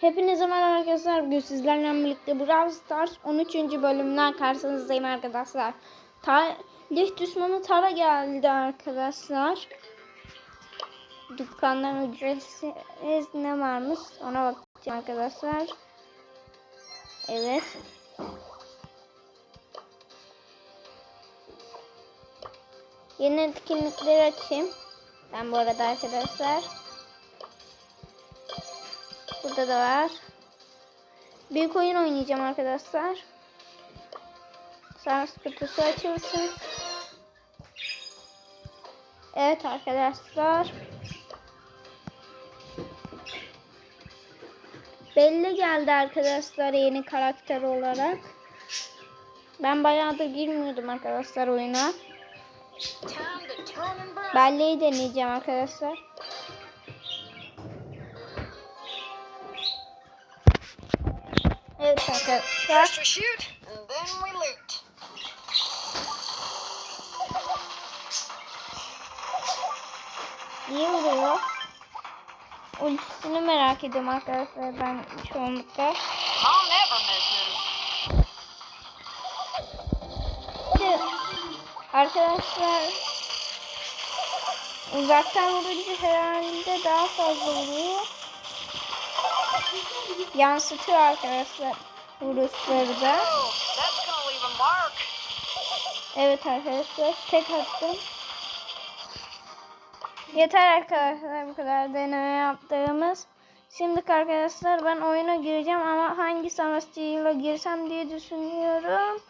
Hepinize merhaba arkadaşlar. Bugün sizlerle birlikte Brawl Stars 13. bölümden karşınızdayım arkadaşlar. Talih düşmanı Tara geldi arkadaşlar. Dükkandan ücretsiz ne varmış ona bakacağım arkadaşlar. Evet. Yeni etkinlikleri açayım. Ben bu arada arkadaşlar. Burada da var. Büyük oyun oynayacağım arkadaşlar. Sars kutusu açılsın. Evet arkadaşlar. Belli geldi arkadaşlar yeni karakter olarak. Ben bayağıdır girmiyordum arkadaşlar oyuna. Belleği deneyeceğim arkadaşlar. Arkadaşlar. First we shoot, and then we loot. İyi vuruyor. Ultisini merak ediyorum arkadaşlar ben çoğunlukla. Arkadaşlar uzaktan vurunca herhalde daha fazla vuruyor. Yansıtıyor arkadaşlar vuruşları da. Oh. Evet arkadaşlar tek attım. Yeter arkadaşlar bu kadar deneme yaptığımız. Şimdi arkadaşlar ben oyuna gireceğim ama hangi savaşçıyla girsem diye düşünüyorum.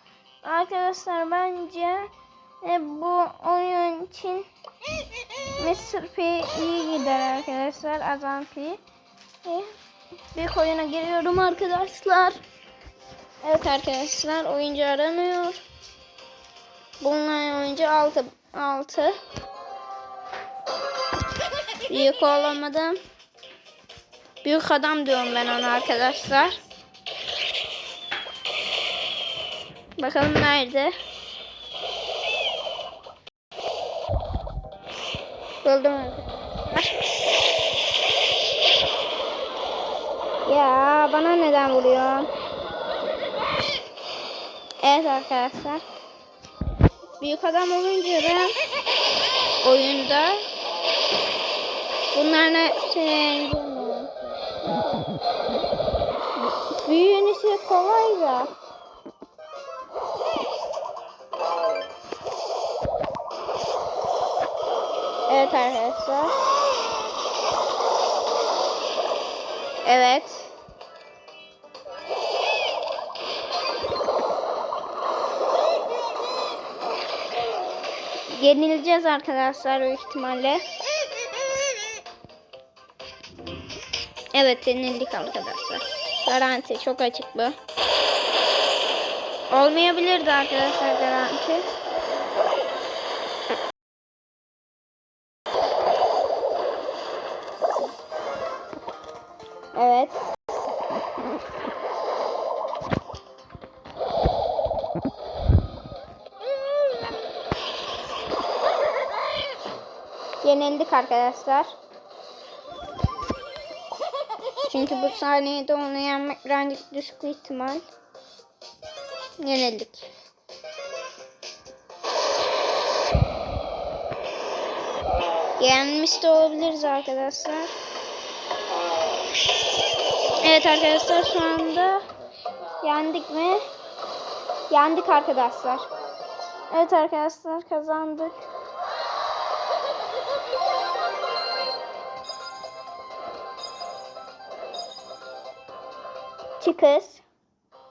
Arkadaşlar bence e, bu oyun için Mr. P iyi gider arkadaşlar. Azam P. E, büyük oyuna giriyorum arkadaşlar. Evet arkadaşlar oyuncu aranıyor. Bulunan oyuncu 6 6 Büyük olamadım. Büyük adam diyorum ben ona arkadaşlar. Bakalım nerede? Buldum. Ya bana neden vuruyor? Evet arkadaşlar. Büyük adam olunca da oyunda bunların hepsini Büyüğün işi kolay da. Evet arkadaşlar. Evet. Yenileceğiz arkadaşlar büyük ihtimalle. Evet yenildik arkadaşlar. Garanti çok açık bu. Olmayabilirdi arkadaşlar garanti. Evet. Yenildik arkadaşlar. Çünkü bu saniyede onu yenmek birazcık düşük ihtimal. Yenildik. Yenmiş de olabiliriz arkadaşlar. Evet arkadaşlar şu anda yendik mi? Yendik arkadaşlar. Evet arkadaşlar kazandık. Çıkız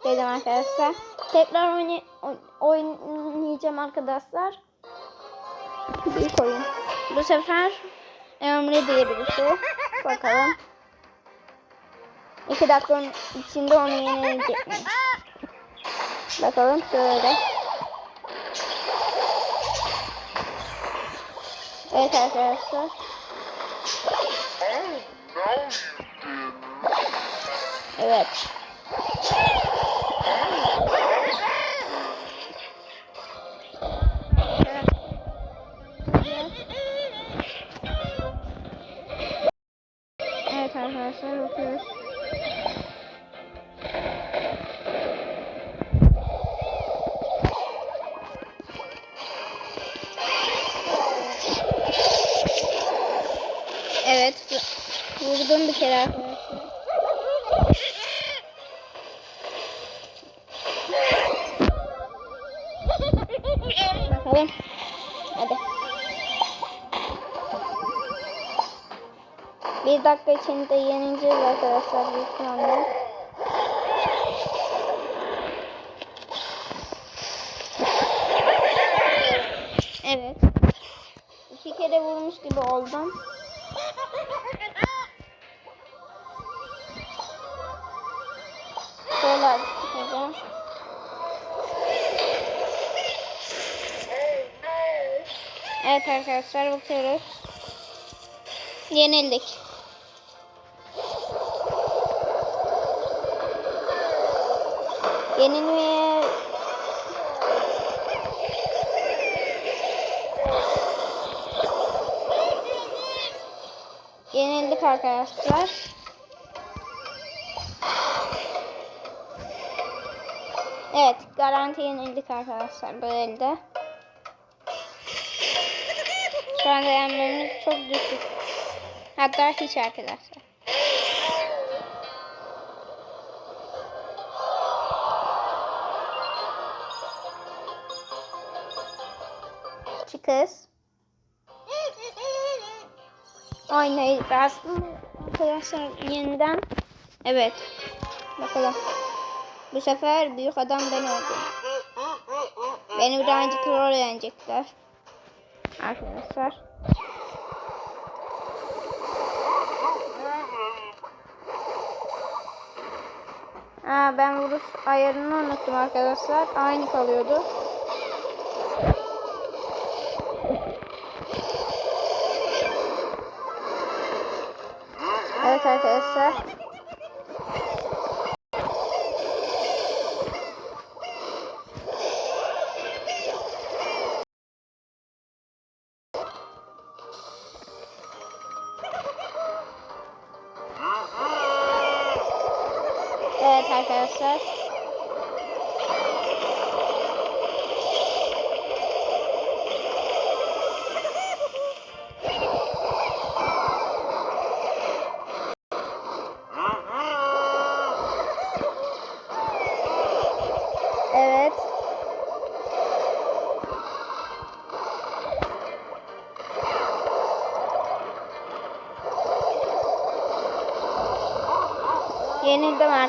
dedim arkadaşlar. Tekrar oyna oynayacağım arkadaşlar. Büyük oyun. Bu sefer Emre diye birisi. Bakalım. İki dakikanın içinde onu yenilecek mi? Bakalım şöyle. Evet arkadaşlar. Evet. Evet arkadaşlar bakıyoruz. Evet. Vurdum bir kere arkadaşlar. Dakika içinde yeneceğiz arkadaşlar büyük ihtimalle. Evet. İki kere vurmuş gibi oldum. Şöyle çıkacağım. Evet arkadaşlar bakıyoruz. Yenildik. Yenilmeye Yenildik arkadaşlar. Evet, garanti yenildik arkadaşlar bu elde. Şu anda yenmemiz çok düşük. Hatta hiç arkadaşlar. Çıkız. Oynayıp aslında arkadaşlar yeniden. Evet. Bakalım. Bu sefer büyük adam ben oldum. Beni birazcık rol yenecekler. Arkadaşlar. Aa, ben vuruş ayarını unuttum arkadaşlar. Aynı kalıyordu. Evet arkadaşlar.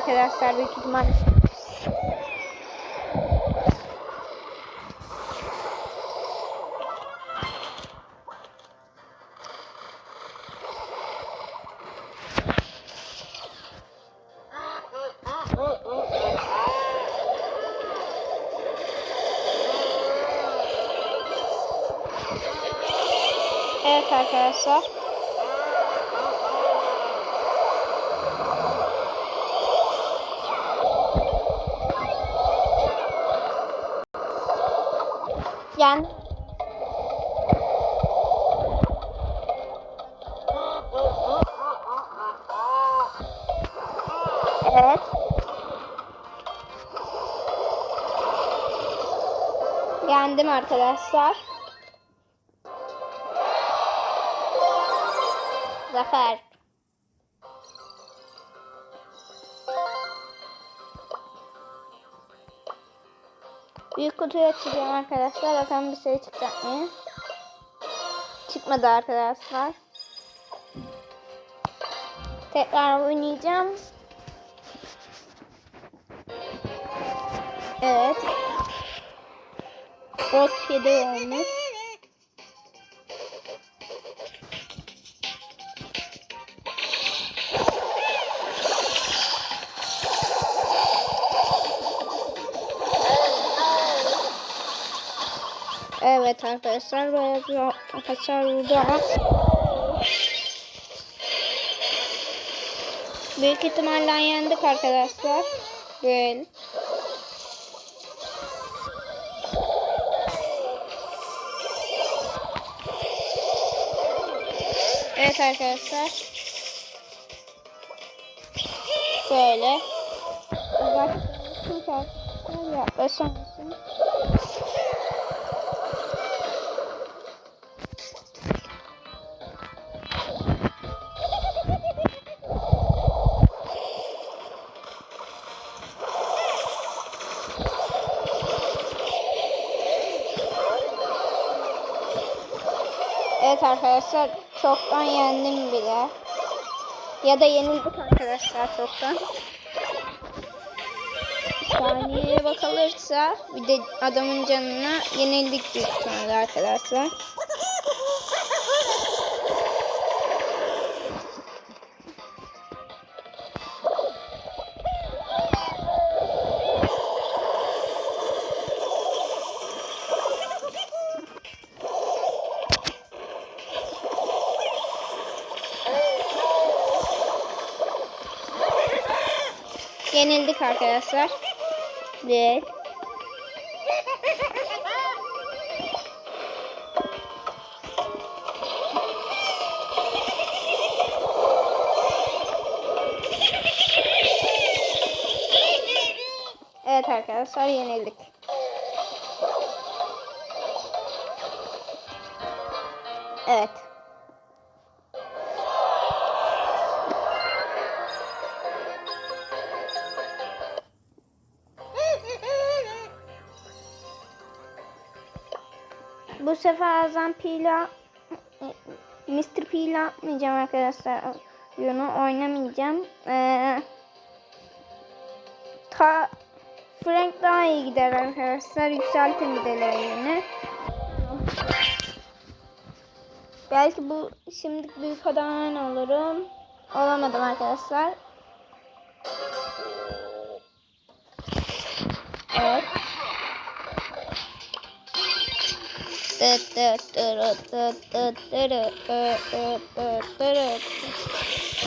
Arkadaşlar büyük ihtimal. Evet arkadaşlar. Yani Evet. Yendim arkadaşlar. Zafer. Büyük kutuyu açacağım arkadaşlar. Bakalım bir şey çıkacak mı? Çıkmadı arkadaşlar. Tekrar oynayacağım. Evet. Bot 7 olmuş. Evet arkadaşlar bayağı bir hasar vurdu Büyük ihtimalle yendik arkadaşlar. Böyle. Evet arkadaşlar. Şöyle. Uzaklaşın arkadaşlar. Evet arkadaşlar çoktan yendim bile. Ya da yenildik arkadaşlar çoktan. Saniyeye bakılırsa bir de adamın canına yenildik büyük arkadaşlar. Yenildik arkadaşlar. Bir. Evet arkadaşlar yenildik. Evet. Bu sefer Azam P'yle Mr. P ile atmayacağım arkadaşlar. Oyunu oynamayacağım. Ee, ta Frank daha iyi gider arkadaşlar. Yükseltin bir de levelini. Belki bu şimdilik büyük adam olurum. Olamadım arkadaşlar.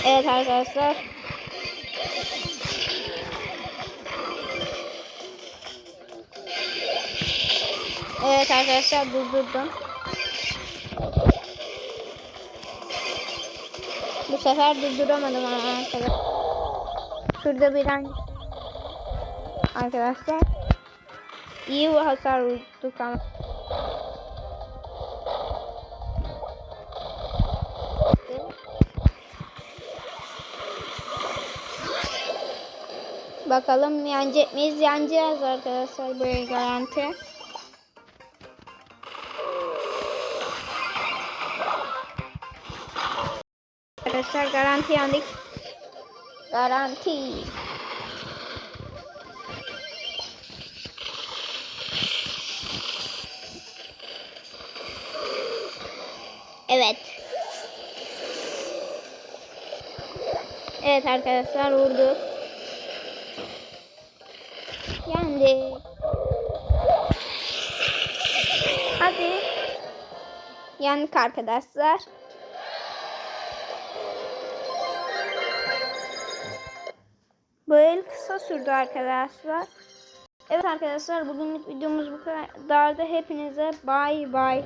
Evet arkadaşlar. Evet arkadaşlar durdurdum. Bu sefer durduramadım ama arkadaşlar. Şurada bir an arkadaşlar. İyi bir hasar vurduk ama. Bakalım yenecek miyiz? Yeneceğiz arkadaşlar böyle garanti. Arkadaşlar garanti yendik. Garanti. Evet. Evet arkadaşlar vurduk. Yendik. Hadi. Yendik arkadaşlar. Bu el kısa sürdü arkadaşlar. Evet arkadaşlar bugünlük videomuz bu kadar. Hepinize bay bay.